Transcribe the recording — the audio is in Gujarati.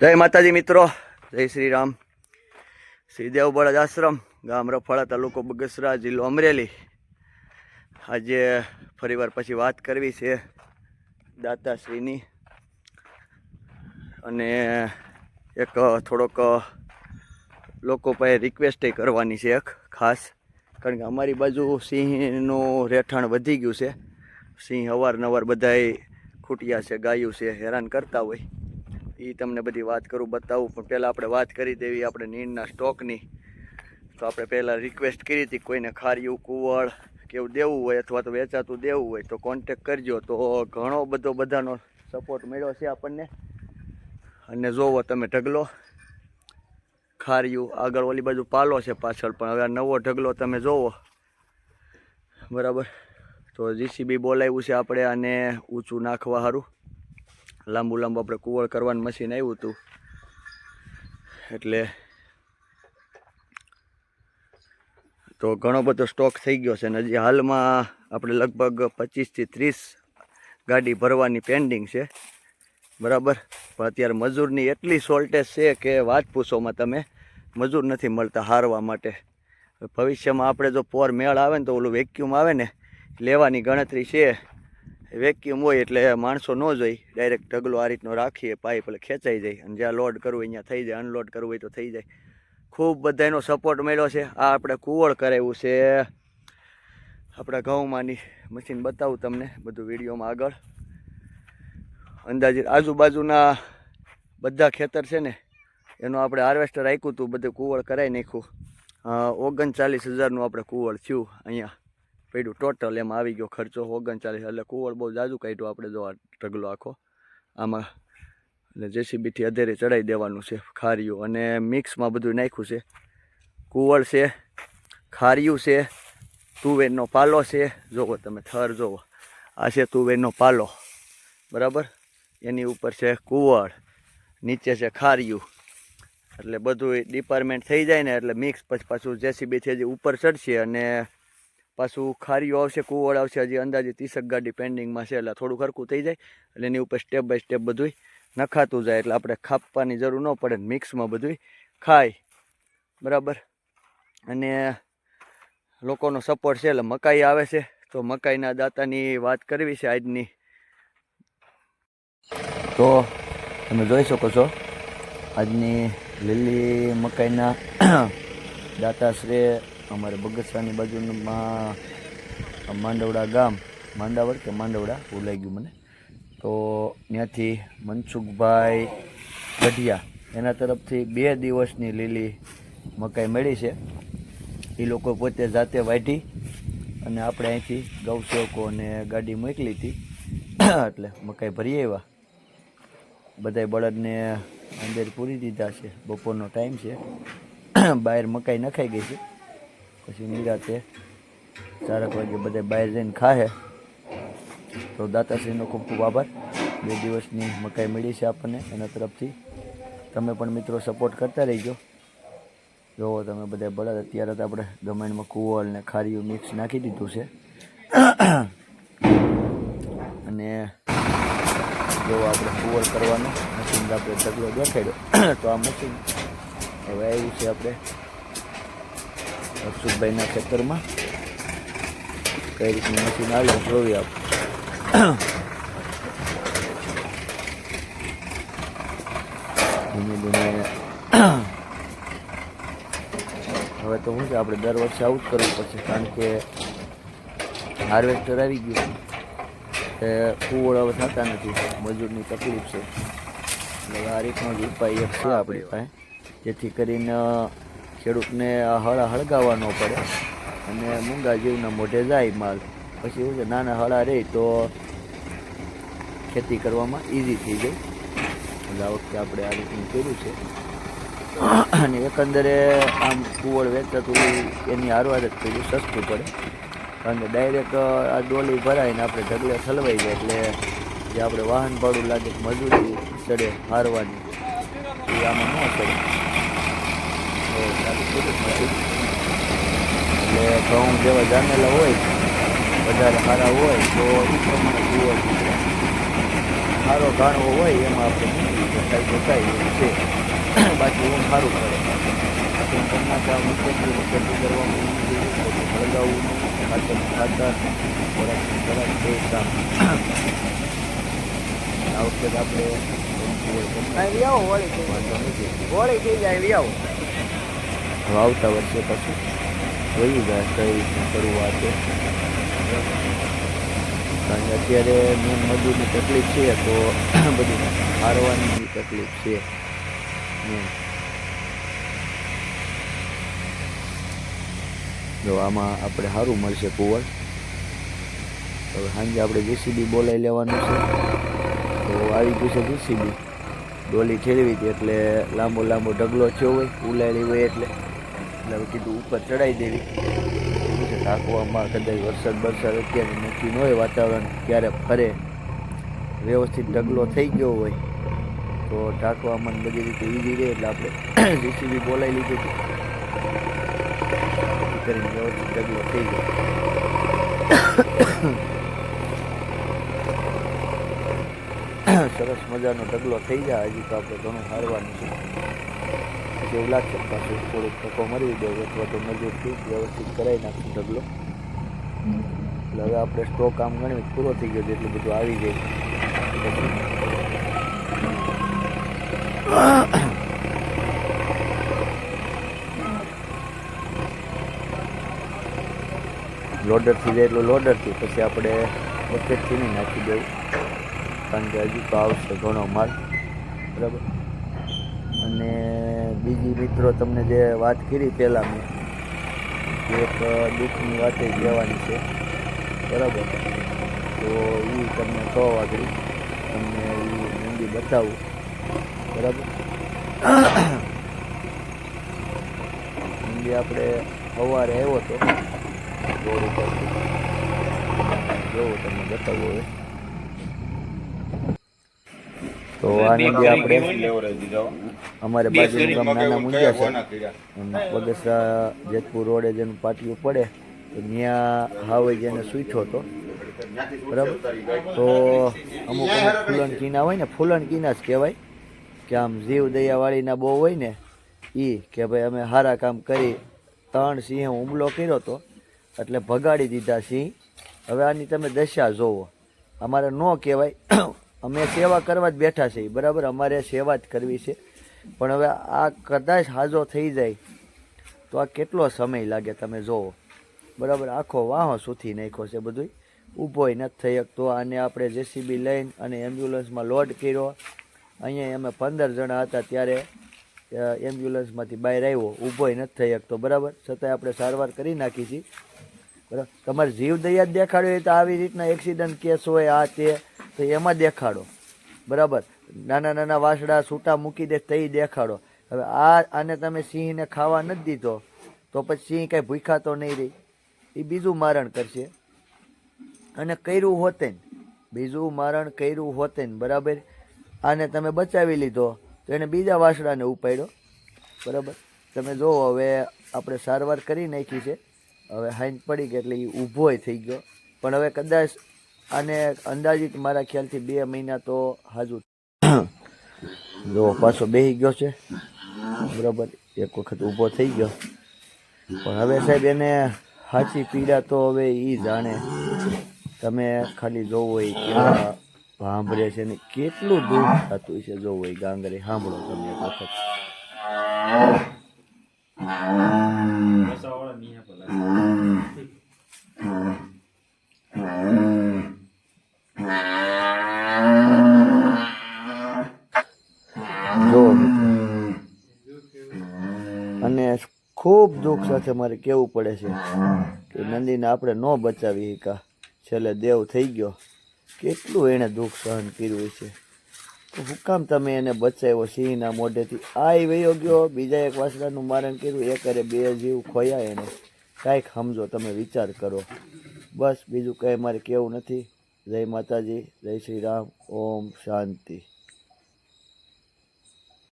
જય માતાજી મિત્રો, જય શ્રી રામ શ્રીદેવ બળદ આશ્રમ, ગામ રફાળા તાલુકો બગસરા, જિલ્લો અમરેલી. આજે ફરીવાર પછી વાત કરવી છે દાતાશ્રીની. અને એક થોડોક લોકો પાસે રિક્વેસ્ટ કરવાની છે એક, ખાસ. કારણ કે અમારી બાજુ સિંહનું રહેઠાણ વધી ગયું છે. સિંહ અવારનવાર બધાય ખૂટ્યા છે, ગાયું છે, હેરાન કરતા હોય. એ તમને બધી વાત કરું, બતાવું. પણ પહેલાં આપણે વાત કરી દેવી આપણે નીણના સ્ટોકની. તો આપણે પહેલાં રિક્વેસ્ટ કરી હતી કોઈને ખાર્યું, કુવળ કે એવું દેવું હોય અથવા તો વેચાતું દેવું હોય તો કોન્ટેક કરજો. તો ઘણો બધો બધાનો સપોર્ટ મળ્યો છે આપણને. અને જોવો તમે ઢગલો. ખાર્યું આગળ ઓલી બાજુ પાલો છે પાછળ, પણ હવે નવો ઢગલો તમે જોવો. બરાબર? તો જીસીબી બોલાવ્યું છે આપણે આને ઊંચું નાખવા સારું લાંબુ લાંબુ આપણે કુવળ કરવાનું મશીન આવ્યું હતું. એટલે તો ઘણો બધો સ્ટોક થઈ ગયો છે અને હજી હાલમાં આપણે લગભગ પચીસથી ત્રીસ ગાડી ભરવાની પેન્ડિંગ છે. બરાબર? પણ અત્યારે મજૂરની એટલી શોર્ટેજ છે કે વાત પૂછોમાં તમે, મજૂર નથી મળતા હારવા માટે. ભવિષ્યમાં આપણે જો પોર મેળ આવે ને તો ઓલું વેક્યુમ આવે ને, લેવાની ગણતરી છે. વેક્યુમ હોય એટલે માણસો ન જોઈ ડાયરેક્ટ ઢગલો આ રીતનો રાખીએ, પાઇપ એટલે ખેંચાઈ જાય. અને જ્યાં લોડ કરવું હોય અહીંયા થઈ જાય. અનલોડ કરવું હોય તો થઈ જાય. ખૂબ બધાનો સપોર્ટ મળ્યો છે. આ આપણે કુવળ કરાવ્યું છે. આપણા ઘઉંમાંની મશીન બતાવું તમને બધું વિડીયોમાં આગળ. અંદાજે આજુબાજુના બધા ખેતર છે ને, એનું આપણે હાર્વેસ્ટર રાખ્યું હતું, બધું કુવળ કરાવી નાખ્યું. ઓગણચાલીસ હજારનું આપણે કુવળ થયું અહીંયા. પડ્યું. ટોટલ એમાં આવી ગયો ખર્ચો ઓગણચાલીસ. એટલે કુવળ બહુ જાજુ કાઢ્યો આપણે જો આ ઢગલો આખો. આમાં એટલે જેસીબીથી અધેરે ચડાવી દેવાનું છે ખારિયું અને મિક્સમાં બધું નાખ્યું છે. કુવળ છે ખારિયું છે, તુવેરનો પાલો છે. જોવો તમે થર જોવો. આ છે તુવેરનો પાલો. બરાબર? એની ઉપર છે કુવળ નીચે છે ખારિયું એટલે બધું ડિપાર્ટમેન્ટ થઈ જાય ને એટલે મિક્સ પછી પાછું જેસીબીથી જે ઉપર ચડશે અને પાછું ખારીઓ આવશે કુવળ આવશે, હજી અંદાજે ત્રીસક ગાડી પેન્ડિંગમાં છે, એટલે થોડું ખરખું થઈ જાય, એટલે એની ઉપર સ્ટેપ બાય સ્ટેપ બધું નખાતું જાય, એટલે આપણે ખાપવાની જરૂર ન પડે મિક્સમાં બધું ખાય. બરાબર? અને લોકોનો સપોર્ટ છે, એટલે મકાઈ આવે છે, તો મકાઈના દાતાની વાત કરવી છે આજની. તો તમે જોઈ શકો છો, આજની લીલી મકાઈના દાતાશ્રી અમારે બગસરાની બાજુમાં માંડવડા ગામ, માંડાવડ કે માંડવડા ભૂલાઈ ગયું મને. તો ત્યાંથી મનસુખભાઈ ગઢિયા, એના તરફથી બે દિવસની લીલી મકાઈ મળી છે. એ લોકો પોતે જાતે વાઢી અને આપણે અહીંથી ગૌસેવકોને ગાડી મોકલી હતી. એટલે મકાઈ ભરી આવ્યા. બધાય બળદને અંદર પૂરી દીધા છે. બપોરનો ટાઈમ છે. બહાર મકાઈ નખાઈ ગઈ છે. પછી નિરાતે ચારક વાગે બધા બહાર જઈને ખાહે. તો દાતાશ્રીનો ખૂબ ખૂબ આભાર. બે દિવસની મકાઈ મળી છે આપણને એના તરફથી. તમે પણ મિત્રો સપોર્ટ કરતા રહીજો. જોવો તમે બધા બળદ. અત્યારે તો આપણે ગમેન્ટમાં કુવલ ને ખારીયું મિક્સ નાખી દીધું છે. અને જો આપણે કુવલ કરવાનું મશીન આપણે ઢગલો દેખાડ્યો. તો આ મશીન હવે આવ્યું છે આપણે અક્ષુભાઈના ખેતરમાં. કઈ રીતનું મશીન આવે જોવી આપ. ધીમે ધીમે હવે તો શું છે, આપણે દર વર્ષે આવું જ કરવું પડશે, કારણ કે હાર્વેસ્ટર આવી ગયું છે. એ કુવળ હવે થતા નથી, મજૂરની તકલીફ છે. એટલે આ રીતનો જ ઉપાય એક છે આપણી પાસે, જેથી કરીને ખેડૂતને હળા હળગાવવા ન પડે અને મૂંગા જીવના મોઢે જાય માલ. પછી એવું છે, નાના હળા રહે તો ખેતી કરવામાં ઇઝી થઈ જાય. એટલે આ વખતે આપણે આ રીતનું કર્યું છે. અને એકંદરે આમ કુવળ વેચાતું એની હારવાર જ કર્યું સસ્તું પડે. કારણ કે ડાયરેક્ટ આ ડોલી ભરાઈને આપણે ઢગલે ઠલવાઈ જાય એટલે જે આપણે વાહન ભાડું લાગે, મજૂરી ચડે, હારવાની, એ આમાં ન ચડે તો સારું કર્યું જ નથી. એટલે ઘઉં જેવા જામેલા હોય વધારે સારા હોય તો એ પ્રમાણે જુઓ સારો ગાણવો હોય એમાં આપણે થાય તો છે બાકી હું સારું ટમાટા મરચું મરચું કરવાનું હળગાવવું ખાતર આ વખતે આપણે હોળી થઈ જાય આવો આવતા વર્ષે પછી જોયું જાય કઈ રીતનું છે. કારણ કે અત્યારે મેન મજૂરની તકલીફ છે, તો બધી હારવાની તકલીફ છે. જો આમાં આપણે સારું મળશે કુંવર. હવે સાંજે આપણે જેસીબી બોલાવી લેવાનું છે. તો આવી ગયું છે જેસીબી ડોલી ઠેરવી હતી એટલે લાંબો લાંબો ઢગલો થયો હોય ઉલાયેલી હોય એટલે. એટલે હવે કીધું ઉપર ચડાવી દેવી. એવું કદાચ વરસાદ બરસાદ અત્યારે નક્કી ન હોય વાતાવરણ, ક્યારે ફરે. વ્યવસ્થિત ઢગલો થઈ ગયો હોય તો ઢાંકવામાં બધી રીતે ઈઝી રહે એટલે આપણે જીસીબી બોલાવી લીધું હતું. કરીને વ્યવસ્થિત ઢગલો થઈ ગયો. સરસ મજાનો ઢગલો થઈ જાય, હજી તો આપણે ઘણું હારવાનું છે. એવું લાગશે પાછું થોડુંક ટકો મળી જાય અથવા તો મજૂરથી વ્યવસ્થિત કરાવી નાખશું ઢગલો. એટલે હવે આપણે સ્ટોક આમ ગણી પૂરો થઈ ગયો એટલું બધું આવી જાય લોડરથી જાય એટલું લોડરથી પછી આપણે બકેટથી નહીં નાખી દેવું, કારણ કે હજી તો આવશે ઘણો માલ, બરાબર? અને બીજી મિત્રો તમને જે વાત કરી પહેલાં મેં એક દુઃખની વાત એ કહેવાની છે. બરાબર? તો એ તમને કહો આગળ તમને એ મંદી બતાવું. બરાબર? મંદી આપણે સવારે આવ્યો હતો રોડ ઉપર જોવો તમને બતાવો હવે. તો આ નદી આપણે અમારે બાજુનું ગામ નાના મુંજા છે? બગસરા જેતપુર રોડે જેનું પાટિયું પડે તો ત્યાં હાવે જેને સૂઠો હતો. બરાબર? તો અમુક અમુક ફૂલણ કીના હોય ને ફૂલણ કીના જ કહેવાય કે આમ જીવ દયાવાળીના બહુ હોય ને એ કે ભાઈ અમે સારા કામ કરી ત્રણ સિંહે હુમલો કર્યો હતો એટલે ભગાડી દીધા સિંહ. હવે આની તમે દશા જોવો. અમારે ન કહેવાય. અમે સેવા કરવા જ બેઠા છીએ. બરાબર? અમારે સેવા જ કરવી છે. પણ હવે આ કદાચ હાજો થઈ જાય તો આ કેટલો સમય લાગે તમે જોવો. બરાબર, આખો વાહો સૂથી નાખ્યો છે બધું ઊભોય નથી થઈ શકતો. આને આપણે જેસીબી લઈને અને એમ્બ્યુલન્સમાં લોડ કર્યો. અહીંયા અમે પંદર જણા હતા ત્યારે એમ્બ્યુલન્સમાંથી બહાર આવ્યો. ઊભોય નથી થઈ શકતો. બરાબર? છતાંય આપણે સારવાર કરી નાખી છીએ બરાબર? તમારે જીવ દયા જ દેખાડ્યો હોય તો આવી રીતના એક્સિડન્ટ કેસ હોય આ તે, તો એમાં દેખાડો. બરાબર? નાના નાના વાસડા છૂટા મૂકી દે, તઈ દેખાડો. હવે આ આને તમે સિંહને ખાવા નથી દીધો, તો પછી સિંહ કાંઈ ભૂખાતો નહીં રહી. એ બીજું મારણ કરશે. અને કર્યું હોતે બીજું મારણ કર્યું હોતે બરાબર? આને તમે બચાવી લીધો, તો એને બીજા વાસડાને ઉપાડ્યો. બરાબર? તમે જુઓ હવે આપણે સારવાર કરી નાખી છે. હવે હાઈન પડી ગઈ એટલે એ ઊભોય થઈ ગયો. પણ હવે કદાચ આને અંદાજિત મારા ખ્યાલથી બે મહિના તો હાજુ જો પાછો બેસી ગયો છે. બરાબર, એક વખત ઊભો થઈ ગયો. પણ હવે સાહેબ એને સાચી પીડા તો હવે એ જાણે. તમે ખાલી જોવો એ કેવા સાંભળે છે ને કેટલું દુઃખ થતું છે જોવો એ ગાંગરે. સાંભળો તમે એક વખત. જો ખૂબ દુઃખ સાથે મારે કહેવું પડે છે કે નંદીને આપણે ન બચાવી કા છેલ્લે દેવ થઈ ગયો. કેટલું એણે દુઃખ સહન કર્યું છે તો હું કામ તમે એને બચાવ્યો? સિંહના મોઢેથી આ વયો ગયો. બીજા એક વાસડાનું મારણ કર્યું. એ કરે બે જીવ ખોયા એને. કાંઈક સમજો તમે વિચાર કરો. બસ બીજું કંઈ મારે કહેવું નથી. જય માતાજી જય શ્રી રામ. ઓમ શાંતિ.